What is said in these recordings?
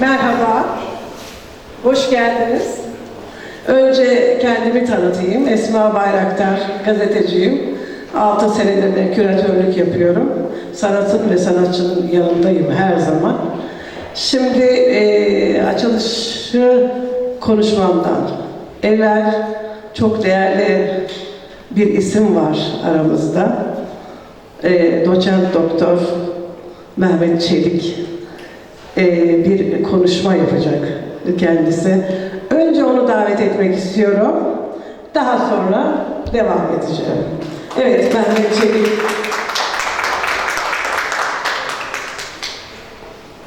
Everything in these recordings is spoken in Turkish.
Merhaba, hoş geldiniz. Önce kendimi tanıtayım. Esma Bayraktar, gazeteciyim. 6 senedir de küratörlük yapıyorum. Sanatın ve sanatçının yanındayım her zaman. Şimdi eee, açılışı konuşmamdan evvel çok değerli bir isim var aramızda. Eee doçent doktor Mehmet Çelik bir konuşma yapacak kendisi. Önce onu davet etmek istiyorum. Daha sonra devam edeceğim. Evet, Mehmet Çelik.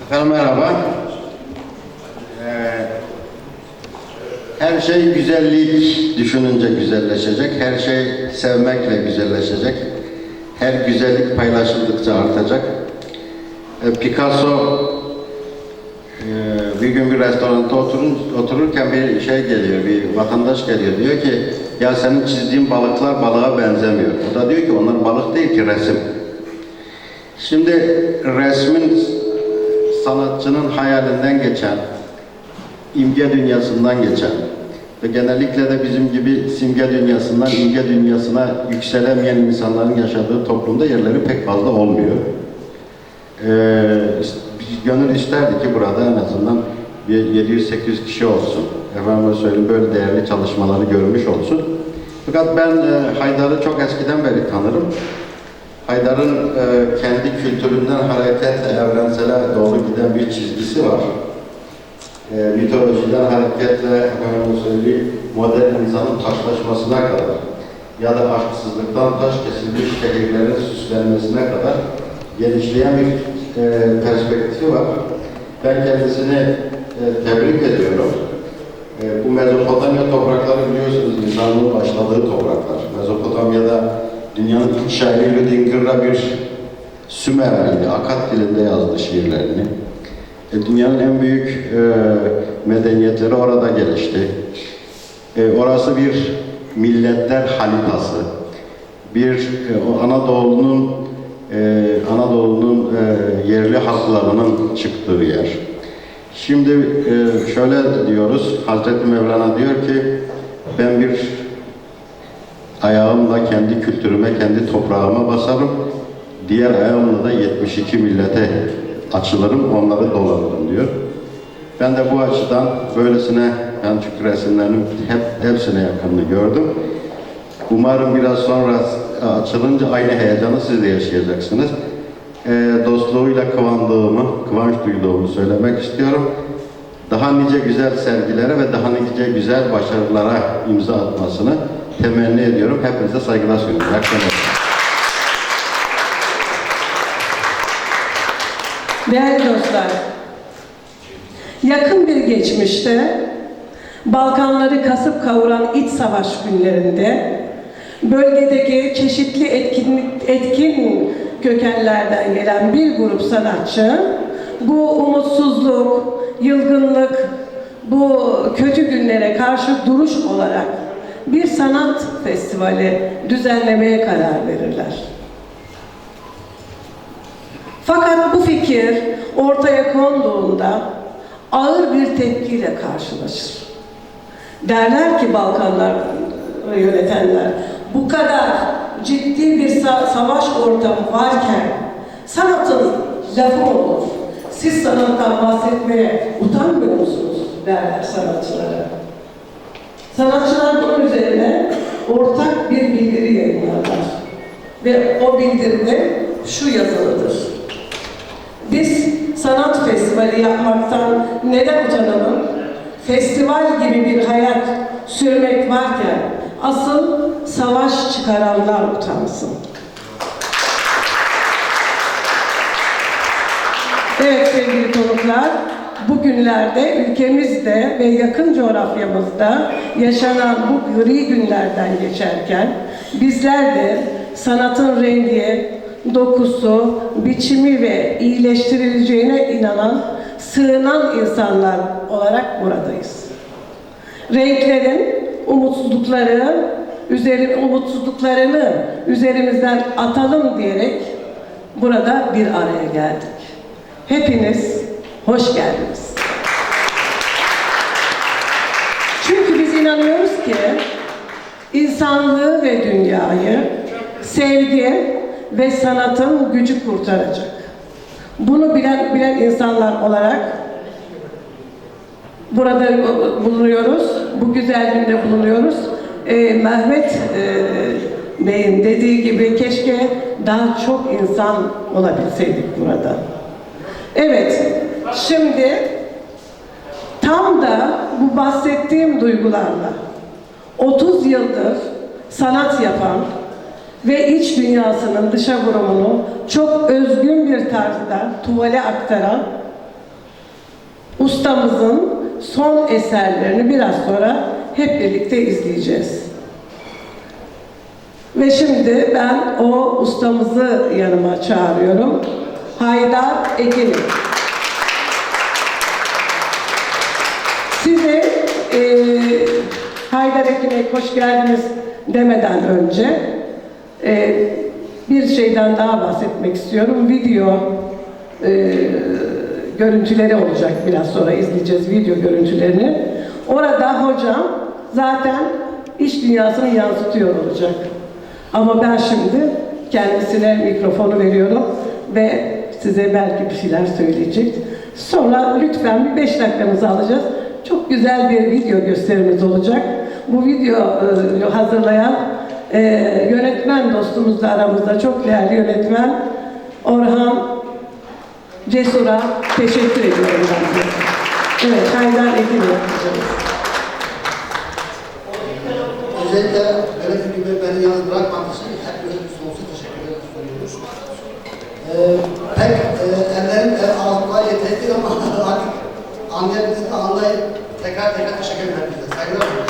Efendim merhaba. Ee, her şey güzellik düşününce güzelleşecek. Her şey sevmekle güzelleşecek. Her güzellik paylaşıldıkça artacak. Ee, Picasso e, bir gün bir restoranda oturun, otururken bir şey geliyor, bir vatandaş geliyor. Diyor ki, ya senin çizdiğin balıklar balığa benzemiyor. O da diyor ki, onlar balık değil ki resim. Şimdi resmin sanatçının hayalinden geçen, imge dünyasından geçen ve genellikle de bizim gibi simge dünyasından imge dünyasına yükselemeyen insanların yaşadığı toplumda yerleri pek fazla olmuyor. Ee, gönül isterdi ki burada en azından bir 700-800 kişi olsun. Efendim söyleyeyim böyle değerli çalışmaları görmüş olsun. Fakat ben e, Haydar'ı çok eskiden beri tanırım. Haydar'ın e, kendi kültüründen hareketle evrensele doğru giden bir çizgisi var. E, mitolojiden hareketle efendim söyleyeyim, modern insanın taşlaşmasına kadar ya da aşksızlıktan taş kesilmiş şehirlerin süslenmesine kadar genişleyen bir e, perspektifi var. Ben kendisini e, tebrik ediyorum. E, bu Mezopotamya toprakları biliyorsunuz insanlığın başladığı topraklar. Mezopotamya'da dünyanın ilk şairi Lüdingir'la bir Sümerliydi. Akat dilinde yazdı şiirlerini. E, dünyanın en büyük e, medeniyetleri orada gelişti. E, orası bir milletler halitası. Bir e, Anadolu'nun e, Anadolu'nun e, yerli halklarının çıktığı yer. Şimdi e, şöyle diyoruz, Hazreti Mevlana diyor ki ben bir ayağımla kendi kültürüme, kendi toprağıma basarım. Diğer ayağımla da 72 millete açılırım, onları dolanırım diyor. Ben de bu açıdan böylesine, ben çünkü resimlerinin hep, hepsine yakınını gördüm. Umarım biraz sonra açılınca aynı heyecanı siz de yaşayacaksınız. Ee, dostluğuyla kıvandığımı, kıvanç duyduğumu söylemek istiyorum. Daha nice güzel sergilere ve daha nice güzel başarılara imza atmasını temenni ediyorum. Hepinize saygılar sunuyorum. Akşamlar. Değerli dostlar, yakın bir geçmişte Balkanları kasıp kavuran iç savaş günlerinde bölgedeki çeşitli etkin, etkin kökenlerden gelen bir grup sanatçı bu umutsuzluk, yılgınlık, bu kötü günlere karşı duruş olarak bir sanat festivali düzenlemeye karar verirler. Fakat bu fikir ortaya konduğunda ağır bir tepkiyle karşılaşır. Derler ki Balkanlar yönetenler, bu kadar ciddi bir sa- savaş ortamı varken sanatın lafı olur. Siz sanattan bahsetmeye utanmıyor musunuz? derler sanatçılara. Sanatçılar bunun üzerine ortak bir bildiri yayınlarlar. Ve o bildiride şu yazılıdır. Biz sanat festivali yapmaktan neden utanalım? Festival gibi bir hayat sürmek varken asıl savaş çıkaranlar utansın. Evet sevgili konuklar, bugünlerde ülkemizde ve yakın coğrafyamızda yaşanan bu gri günlerden geçerken bizler de sanatın rengi, dokusu, biçimi ve iyileştirileceğine inanan, sığınan insanlar olarak buradayız. Renklerin, umutsuzlukları üzeri umutsuzluklarını üzerimizden atalım diyerek burada bir araya geldik. Hepiniz hoş geldiniz. Çünkü biz inanıyoruz ki insanlığı ve dünyayı sevgi ve sanatın gücü kurtaracak. Bunu bilen bilen insanlar olarak burada bulunuyoruz bu güzel günde bulunuyoruz. Ee, Mehmet e, Bey'in dediği gibi keşke daha çok insan olabilseydik burada. Evet, şimdi tam da bu bahsettiğim duygularla 30 yıldır sanat yapan ve iç dünyasının dışa vurumunu çok özgün bir tarzda tuvale aktaran ustamızın son eserlerini biraz sonra hep birlikte izleyeceğiz. Ve şimdi ben o ustamızı yanıma çağırıyorum. Haydar Ekin'i. Size e, Haydar Ekin'e hoş geldiniz demeden önce e, bir şeyden daha bahsetmek istiyorum. Video e, görüntüleri olacak biraz sonra izleyeceğiz video görüntülerini. Orada hocam zaten iş dünyasını yansıtıyor olacak. Ama ben şimdi kendisine mikrofonu veriyorum ve size belki bir şeyler söyleyecek. Sonra lütfen bir beş dakikanızı alacağız. Çok güzel bir video gösterimiz olacak. Bu video e, hazırlayan e, yönetmen dostumuz da aramızda çok değerli yönetmen Orhan Cesur'a teşekkür ediyorum ben de. Evet, Haydar Ekin yapacağız. Özellikle yönetim gibi beni yalnız bırakmadığı için hepinize sonsuz teşekkür ederim sunuyoruz. Ee, pek e, ellerim e, ağzımda değil ama artık anlayabilirsiniz, anlayıp tekrar tekrar teşekkür ederim size. Saygılar sunuyorum.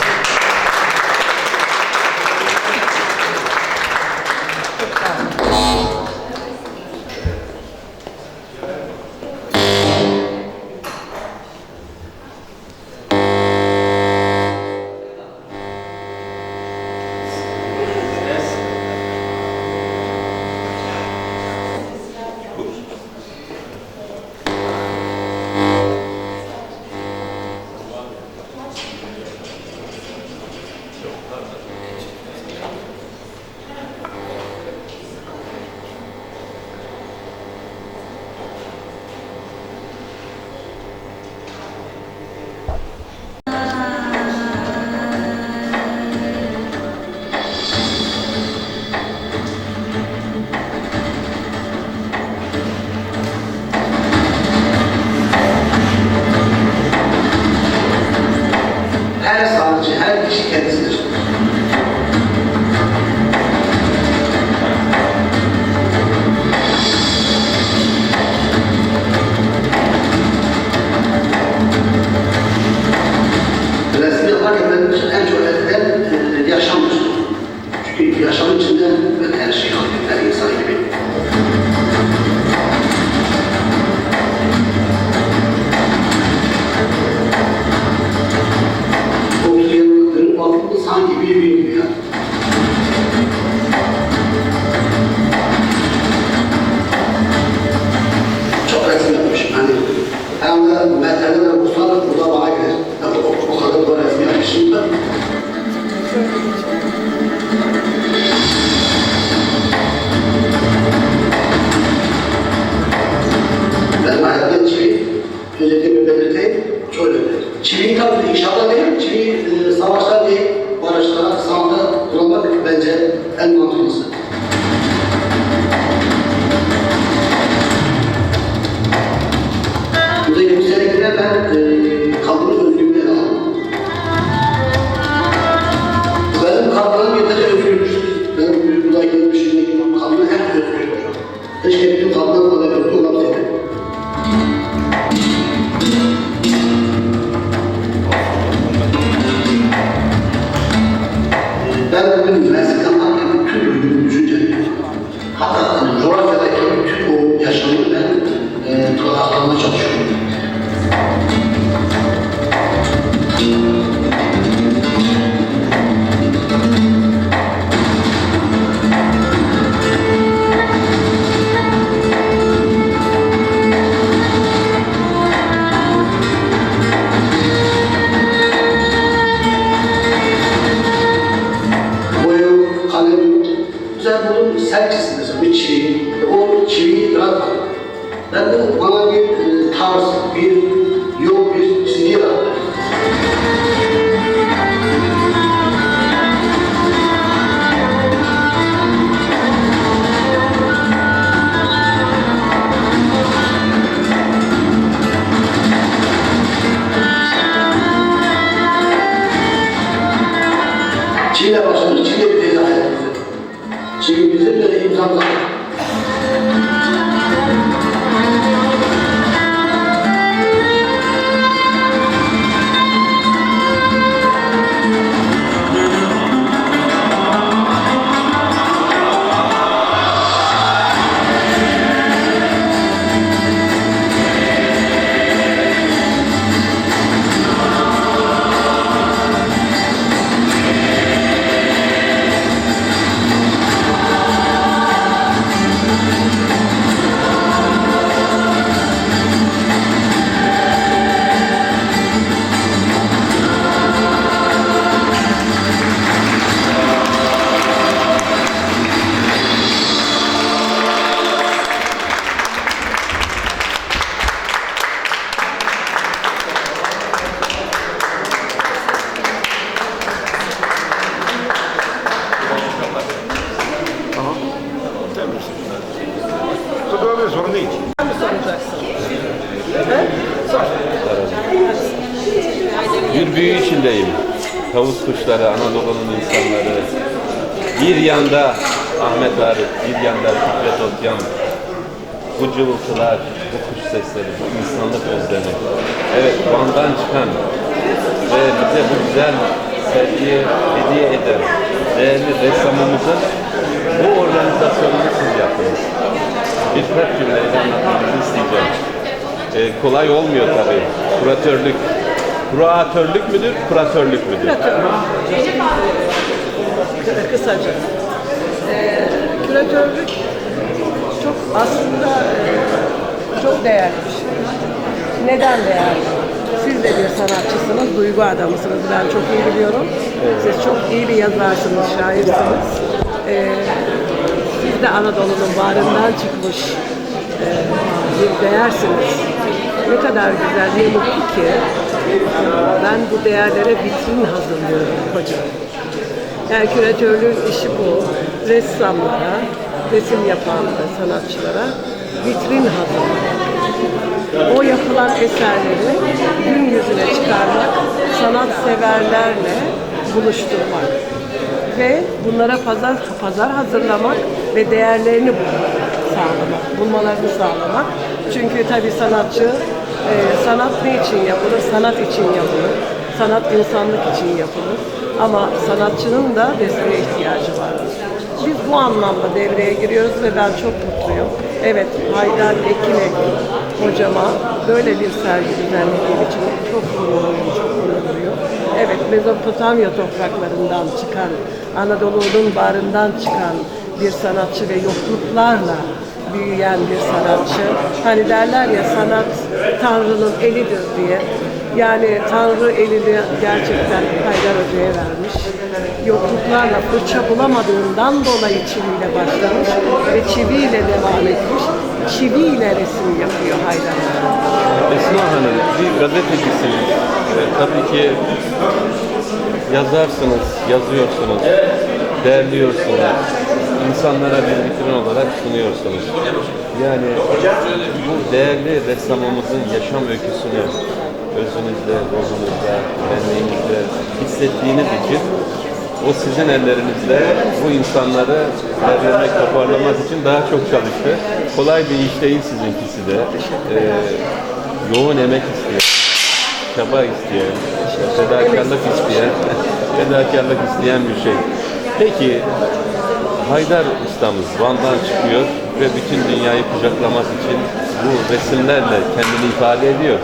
Çünkü yaşamın içinde ben her şeyi her insan gibi. Sanki bir bir gibi yani. Çok resim yapmışım. Hani hem de mesele senekine ben Bir büyü içindeyim. Tavus kuşları, Anadolu'nun insanları. Bir yanda Ahmet Arif, bir yanda Fikret Otyan. Bu cıvıltılar, bu kuş sesleri, bu insanlık özlemi. Evet, Van'dan çıkan ve bize bu güzel sergiyi hediye eden değerli ressamımızın bu organizasyonunu siz yaptınız. Birkaç cümleyle anlatmanızı isteyeceğim. Ee, kolay olmuyor tabii. Kuratörlük. Kuratörlük müdür, kuratörlük müdür? kısaca. Ee, küratörlük çok aslında e, çok değerli bir şey. Neden değerli? Siz de bir sanatçısınız, duygu adamısınız. Ben çok iyi biliyorum. Siz çok iyi bir yazarsınız, şairsiniz. Ee, siz de Anadolu'nun bağrından çıkmış e, bir değersiniz. Ne kadar güzel, ne mutlu ki ben bu değerlere vitrin hazırlıyorum hocam. Yani küratörlüğün işi bu. Ressamlara, resim yapan sanatçılara vitrin hazırlamak. O yapılan eserleri gün yüzüne çıkarmak, sanatseverlerle buluşturmak ve bunlara pazar pazar hazırlamak ve değerlerini bulmak, sağlamak, bulmalarını sağlamak. Çünkü tabii sanatçı e, sanat ne için yapılır? Sanat için yapılır. Sanat insanlık için yapılır. Ama sanatçının da desteğe ihtiyacı var. Biz bu anlamda devreye giriyoruz ve ben çok mutluyum. Evet, Haydar Ekinek hocama böyle bir sergi düzenlediği için çok gururluyum, çok gurur duyuyorum. Evet, Mezopotamya topraklarından çıkan, Anadolu'nun bağrından çıkan bir sanatçı ve yokluklarla büyüyen bir sanatçı. Hani derler ya sanat Tanrı'nın elidir diye. Yani Tanrı elini gerçekten Haydar Hoca'ya vermiş. Yokluklarla fırça bulamadığından dolayı çiviyle başlamış ve çiviyle devam etmiş. Çiviyle resim yapıyor Haydar Hoca. Esma Hanım, bir gazetecisiniz. Ee, tabii ki yazarsınız, yazıyorsunuz, derliyorsunuz, insanlara bir vitrin olarak sunuyorsunuz. Yani bu değerli ressamımızın yaşam öyküsünü özünüzde, ruhunuzda, benliğinizde hissettiğiniz için o sizin ellerinizde bu insanları derlemek, toparlamak için daha çok çalıştı. Kolay bir iş değil sizinkisi de. Ee, yoğun emek isteyen, çaba isteyen, fedakarlık isteyen, fedakarlık isteyen bir şey. Peki Haydar ustamız Van'dan çıkıyor ve bütün dünyayı kucaklamak için bu resimlerle kendini ifade ediyor.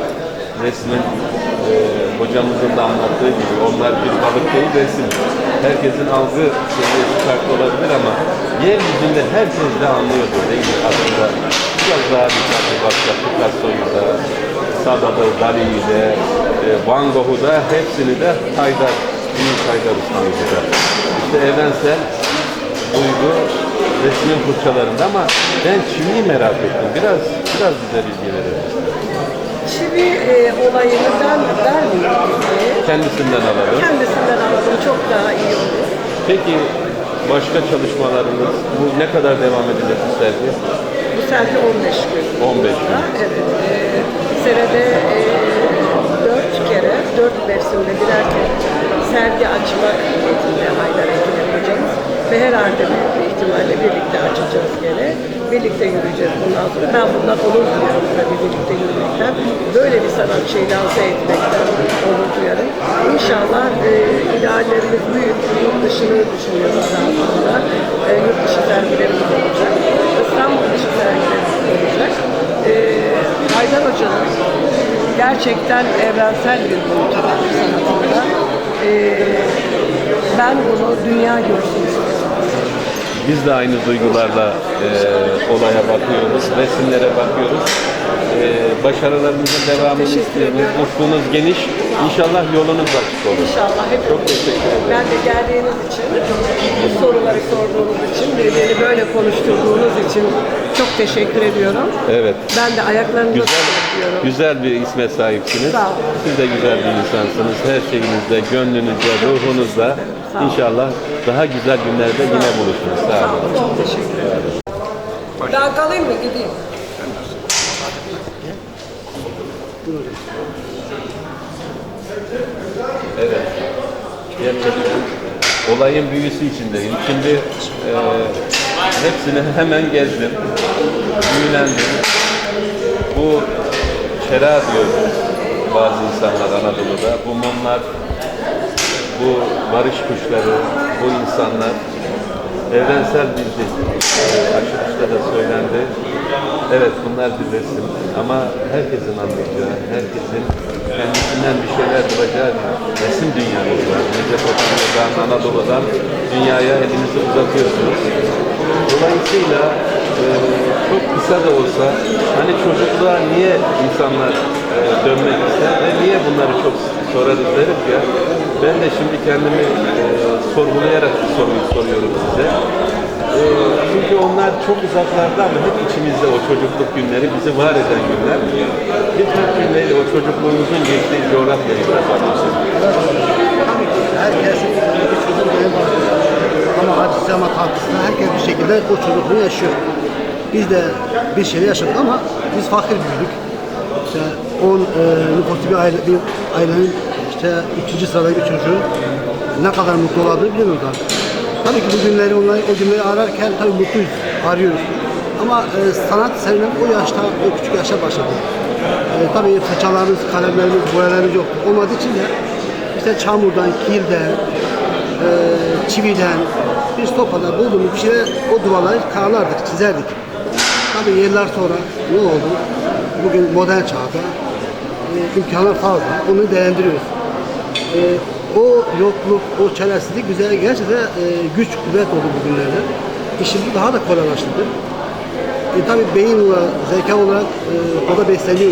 Resmin e, hocamızın da anlattığı gibi onlar bir balık dolu resim. Herkesin algı seviyesi farklı olabilir ama yeryüzünde herkes de anlıyordu değil mi aslında. Biraz daha dikkatli baksak Picasso'yu da, Sada'da, Dali'yi de, e, Van Gogh'u da hepsini de Haydar, büyük Haydar ustamızı da. İşte evrensel duygu resmin fırçalarında ama ben çiviyi merak ettim. Biraz biraz bize bilgi verin. Çivi e, olayını ben bilgiyi. Kendisinden alalım. Kendisinden aldım çok daha iyi olur. Peki başka çalışmalarınız bu ne kadar devam edecek bu sergi? Bu sergi 15 gün. 15 gün. Evet. E, senede e, 4 kere, 4 mevsimde birer kere sergi açmak niyetinde Haydar Ekinek hocamız. Ve herhalde büyük bir ihtimalle birlikte açacağız gene. Birlikte yürüyeceğiz bundan sonra. Ben bundan onur duyuyorum tabii birlikte yürümekten. Böyle bir sanatçıyı lanse etmekten onur duyarım. İnşallah e, ideallerimiz büyük. Yurt dışını düşünüyoruz daha sonra. E, yurt dışı sergilerimiz olacak. İstanbul dışı sergilerimiz olacak. E, Haydar Hoca'nın gerçekten evrensel bir boyutu var sanatında. E, ben bunu dünya görsün. Biz de aynı duygularla e, olaya bakıyoruz, resimlere bakıyoruz. E, başarılarınızın devamını Teşekkür istiyoruz. Ufkunuz geniş. İnşallah yolunuz açık olur. İnşallah hep Çok teşekkür ederim. Ben de geldiğiniz için, bu soruları sorduğunuz için, beni böyle konuşturduğunuz için çok teşekkür ediyorum. Evet. Ben de ayaklarınıza Güzel, diyorum. güzel bir isme sahipsiniz. Sağ olun. Siz de güzel bir insansınız. Her şeyinizde, gönlünüzde, ruhunuzda. İnşallah daha güzel günlerde yine buluşuruz. Sağ olun, çok teşekkür ederim. Ben kalayım mı, gideyim? Evet. Gerçekten olayın büyüsü içindeyim. Şimdi e, hepsini hemen gezdim. Büyülendim. Bu şera diyor bazı insanlar Anadolu'da. Bu mumlar, bu barış kuşları, bu insanlar evrensel bir dil. E, Açılışta da söylendi. Evet bunlar bir resim ama herkesin anlayacağı, herkesin kendisinden bir şeyler bulacağı resim dünyamız var. Mezopotamya'dan, Anadolu'dan dünyaya elinizi uzatıyorsunuz. Dolayısıyla e, çok kısa da olsa hani çocukluğa niye insanlar e, dönmek ister ve niye bunları çok sorarız deriz ya. Ben de şimdi kendimi e, sorgulayarak bu soruyu soruyorum size. E, çünkü onlar çok uzaklarda ama hep içimizde o çocukluk günleri, bizi var eden günler. Biz hep günleri o çocukluğumuzun geçtiği coğrafyayı kazanmışız. Var. Ama acısı ama tatlısı herkes bir şekilde o çocukluğu yaşıyor. Biz de bir şeyler yaşadık ama biz fakir büyüdük. İşte 10 e, nüfuslu bir, aile, bir ailenin işte ikinci sıradaki bir çocuğu ne kadar mutlu olabilir bilmiyoruz abi. Tabii ki bu günleri, onları, o günleri ararken tabii mutluyuz, arıyoruz. Ama e, sanat serüveni o yaşta, o küçük yaşta başladı. E, tabii fırçalarımız, kalemlerimiz, boyalarımız yok. Olmadığı için de işte çamurdan, kirden, e, çividen, bir topada bulduğumuz bir şeyler o duvarları kararlardık, çizerdik. Tabii yıllar sonra ne oldu? Bugün modern çağda e, imkanlar fazla, onu değerlendiriyoruz. E, o yokluk, o çaresizlik bize gerçekten e, güç, kuvvet oldu bugünlerde. İşimiz daha da kolaylaştırdı. E, tabii beyin olarak, zeka olarak e, o da besleniyor.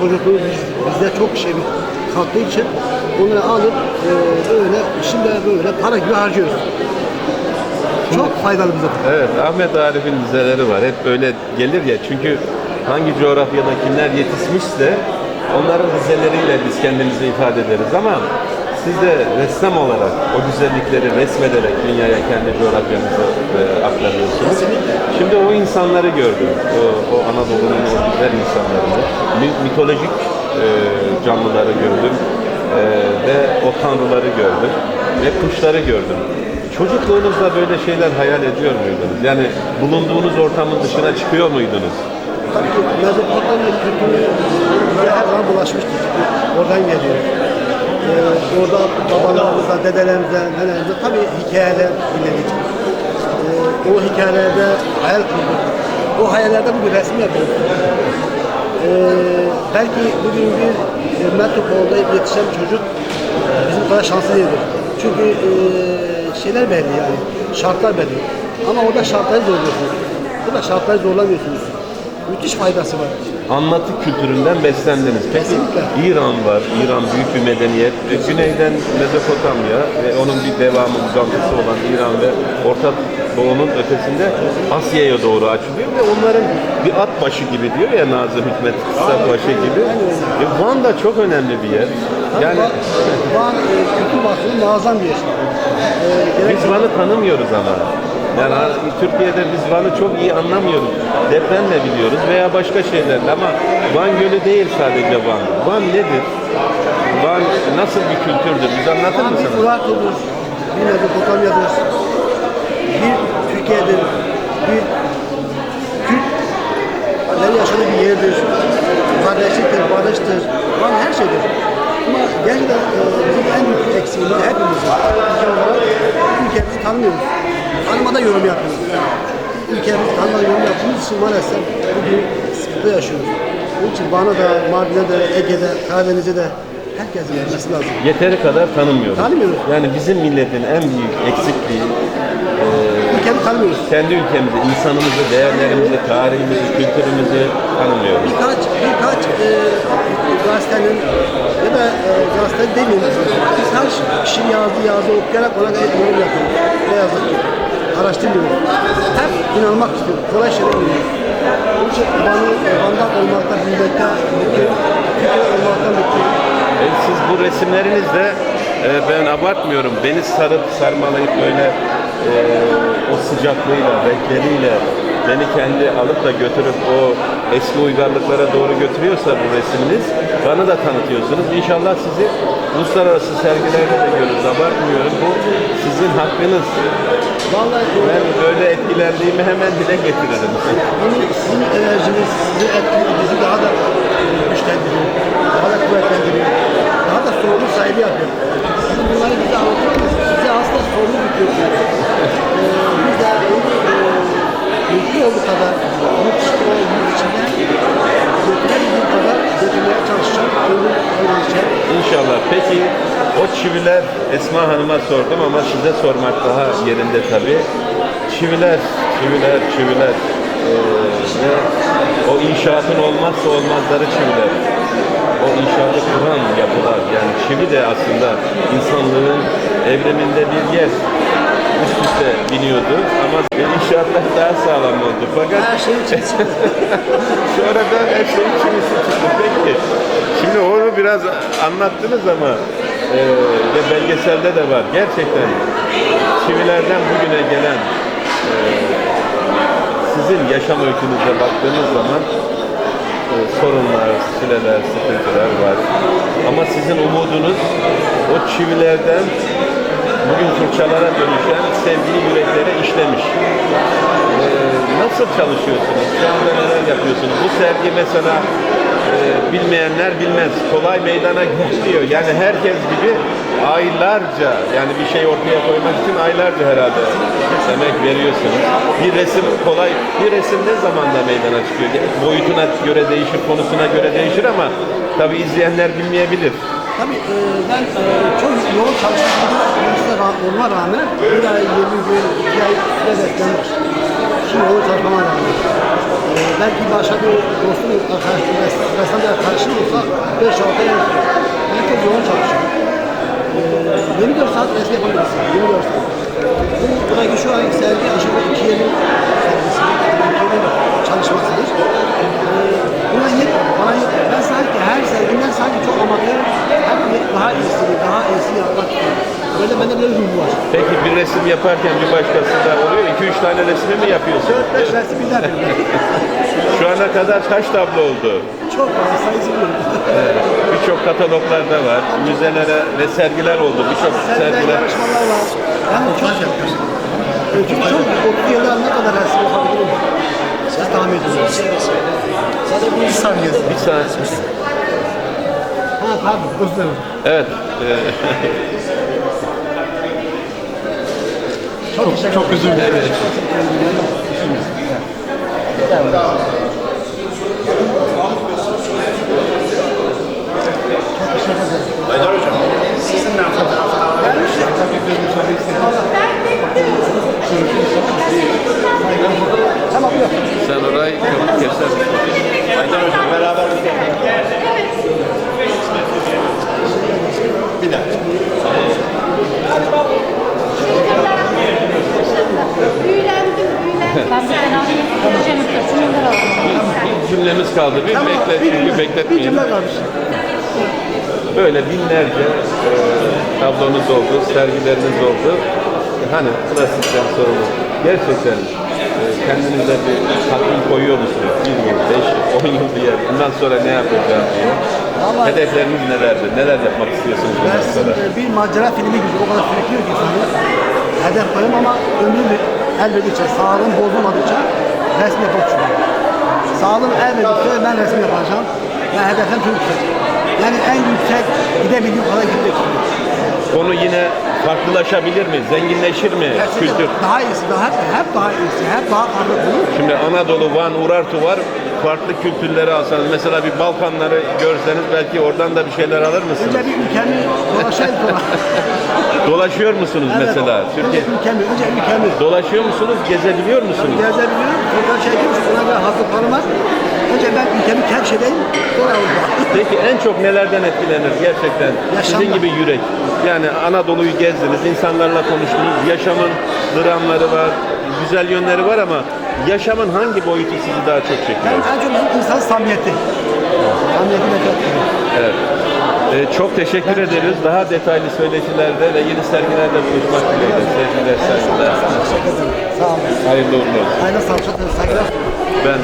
Çocukluğu biz, bizde çok şey kattığı için onları alıp e, böyle şimdi böyle para gibi harcıyoruz. Çok faydalı bize. Evet, Ahmet Arif'in dizeleri var. Hep böyle gelir ya. Çünkü hangi coğrafyada kimler yetişmişse onların dizeleriyle biz kendimizi ifade ederiz ama siz de ressam olarak o güzellikleri resmederek dünyaya kendi coğrafyanızı e, aktarıyorsunuz. Şimdi o insanları gördüm. O, o Anadolu'nun o güzel insanlarını, mi- mitolojik e, canlıları gördüm e, ve o tanrıları gördüm ve kuşları gördüm. Çocukluğunuzda böyle şeyler hayal ediyor muydunuz? Yani bulunduğunuz ortamın dışına çıkıyor muydunuz? Tabii ki Mezopotamya kültürü her zaman bulaşmıştır. Oradan geliyor. Ee, orada babalarımızdan, dedelerimizden, nenelerimizden tabii hikayeler dinledik. Ee, o hikayelerde hayal kurduk. O hayallerde bugün resim yapıyoruz. Ee, belki bugün bir e, metropolda yetişen çocuk bizim kadar şanslı değildir. Çünkü e, şeyler belli yani, şartlar belli. Ama orada şartları zorluyorsunuz. Burada şartları zorlamıyorsunuz. Müthiş faydası var. Anlatı kültüründen beslendiniz. Peki Kesinlikle. İran var. İran büyük bir medeniyet. Ve Güneyden Mezopotamya ve onun bir devamı uzantısı olan İran ve Orta Doğu'nun ötesinde Asya'ya doğru açılıyor ve onların bir at başı gibi diyor ya Nazım Hikmet kısa başı gibi. E, Van da çok önemli bir yer. Yani Van, Van e, kültür bakımı muazzam bir yer. E, gerek Biz Van'ı tanımıyoruz ama. Yani Türkiye'de biz Van'ı çok iyi anlamıyoruz. Depremle biliyoruz veya başka şeylerle ama Van Gölü değil sadece Van. Van nedir? Van nasıl bir kültürdür? Biz anlatır Van bir mısınız? Urartu'dur, bir Mezopotamya'dır. bir Türkiye'dir, bir Türklerin yaşadığı bir yerdir. Kardeşliktir, barıştır, falan her şeydir. Ama gerçekten e, bizim en büyük eksiğimiz hepimiz ülke olarak ülkemizi tanımıyoruz. Tanımada yorum yapıyoruz. Ülkemizi tanımada yorum yaptığımız için maalesef bugün sıkıntı yaşıyoruz. Onun için Van'a da, Mardin'e de, Ege'de, Karadeniz'e de herkesin gelmesi lazım. Yeteri kadar tanımıyoruz. Tanımıyoruz. Yani bizim milletin en büyük eksikliği e, Ülkemizi tanımıyoruz. kendi ülkemizi, insanımızı, değerlerimizi, tarihimizi, kültürümüzü tanımıyoruz. birkaç birkaç e, gazetenin ya da e, gazete demeyeyim biz her kişinin yazdığı yazı okuyarak ona göre yorum yapıyoruz. Ne yazık ki. Araştırmıyoruz. Hep inanmak istiyoruz. Kolay şeyler inanıyoruz. Onun için Van'ı, Van'da olmakta, büyümekte mutluyum. Türkiye olmaktan. E, siz bu resimlerinizle e, ben abartmıyorum. Beni sarıp sarmalayıp böyle e, o sıcaklığıyla, renkleriyle beni kendi alıp da götürüp o eski uygarlıklara doğru götürüyorsa bu resminiz bana da tanıtıyorsunuz. İnşallah sizi uluslararası sergilerde de görürüz. Abartmıyorum. Bu sizin hakkınız. Vallahi Ben böyle etkilendiğimi hemen dile getiririm. Bunu sizin enerjiniz, sizin etkiniz bizi daha da e, güçlendiriyor, daha da kuvvetlendiriyor, daha da sorumlu sahibi yapıyor. Sizin bunları bize anlatıyorsunuz, size aslında sorumlu bitiyorsunuz. Ee, biz de mümkün olduğu kadar yurt yurt içine götürebildiğim kadar götürmeye öğreneceğim. İnşallah. Peki o çiviler Esma Hanım'a sordum ama size sormak daha yerinde tabii. Çiviler, çiviler, çiviler. Ee, o inşaatın olmazsa olmazları çiviler. O inşaatı kuran yapılar. Yani çivi de aslında insanlığın evriminde bir yer üst üste biniyordu ama inşaatlar daha sağlam oldu. Fakat Her şey için Sonradan her şeyin çivisi çıktı. Peki. Şimdi onu biraz anlattınız ama e, ve belgeselde de var. Gerçekten çivilerden bugüne gelen e, sizin yaşam öykünüze baktığınız zaman e, sorunlar, sileler, sıkıntılar var. Ama sizin umudunuz o çivilerden bugün fırçalara dönüşen sevgili yüreklere işlemiş. Ee, nasıl çalışıyorsunuz? Şu anda neler yapıyorsunuz? Bu sergi mesela e, bilmeyenler bilmez. Kolay meydana geliyor. Yani herkes gibi aylarca yani bir şey ortaya koymak için aylarca herhalde emek veriyorsunuz. Bir resim kolay, bir resim ne zamanda meydana çıkıyor? Boyutuna göre değişir, konusuna göre değişir ama tabi izleyenler bilmeyebilir. Tabii e, ben e, çok yoğun çalışmalarımda olma rağmen bir ay, 20 gün, 2 ay süre. Şimdi yoğun çalışmama rağmen. E, belki başka bir dostum, arkadaşım, ressam bir arkadaşım olsa 5-6 ay. Ben çok yoğun çalışıyorum. E, 24 saat resim yapabilirsin. 24 saat. Bu, buradaki şu anki sergi sergisi. iki yerin çalışmasıdır. E, buna yetmedi, bana yetmedi. Ben sanki her sergimden sanki çok amatör, hem daha iyisini, daha iyisini yapmak istiyorum. Böyle bende böyle bir ruh var. Peki bir resim yaparken bir başkası da oluyor. 2-3 tane resmi mi yapıyorsun? 4-5 resim birden Şu ana kadar kaç tablo oldu? Çok fazla sayısı bilmiyorum. Birçok kataloglarda var. Müzelere ve sergiler oldu. Birçok Sergiler, sergiler. yarışmalar var. De çok yapıyorsun. Çünkü çok 30 yılda ne kadar resim yapabilirim? Siz tahmin ediyorsunuz. Sadece bir saniye. Bir saniye. Ha pardon, özür dilerim. Evet. e, Çok, çok özür dilerim. Haydar Hocam, sizinle sen orayı kabuk keser. Haydar Hocam beraber bir dakika. Büyülendim, büyülendim. Ben bir alalım. Bir cümlemiz kaldı. Bir beklet, çünkü Bir bekletmeyin. cümle kalmış. Böyle binlerce e, tablonuz oldu, sergileriniz oldu. Hani klasikten sorumlu. Gerçekten e, kendinize bir takvim koyuyor musunuz? Bir yıl, beş yıl, on yıl diye. Bundan sonra ne yapacağım diye. Vallahi- Hedefleriniz nelerdir? Neler yapmak istiyorsunuz bundan sonra? Dersin, bir macera filmi gibi o kadar sürüklüyor ki insanı. hedef koyuyorum ama ömrüm el verdikçe, sağlığım bozulmadıkça resim yapmak istiyorum. Sağlığım el verdikçe ben resim yapacağım. Yani hedefim çok yüksek. Yani en yüksek gidebildiğim kadar gitmek istiyorum. Konu yine farklılaşabilir mi? Zenginleşir mi Gerçekten kültür? daha iyisi, daha hep, hep daha iyisi, hep daha farklı olur. Şimdi Anadolu, Van, Urartu var. Farklı kültürleri alsanız, mesela bir Balkanları görseniz belki oradan da bir şeyler alır mısınız? Önce bir ülkemi dolaşayım sonra. Dolaşıyor musunuz mesela? Türkiye ülkemi, önce ülkemi. Dolaşıyor musunuz? Gezebiliyor musunuz? Gezebiliyorum, fotoğraf çekiyorum, ona göre hazırlıklarım var. Önce ben ülkemi keşfedeyim, sonra Avrupa. Peki en çok nelerden etkilenir gerçekten? Sizin Yaşamdan. gibi yürek. Yani Anadolu'yu gezdiniz, insanlarla konuştunuz. Yaşamın dramları var, güzel yönleri var ama yaşamın hangi boyutu sizi daha çok Ben çekiyor? en çok insan samimiyeti. Samimiyeti de çok Evet. Ee, çok teşekkür ederiz. Daha detaylı söyleşilerde ve yeni sergilerde buluşmak dileğiyle. Sevgiler, ederim. Sağ olun. Hayırlı uğurlu olsun. Aynen sağ olun. Çok teşekkür ederim. Ben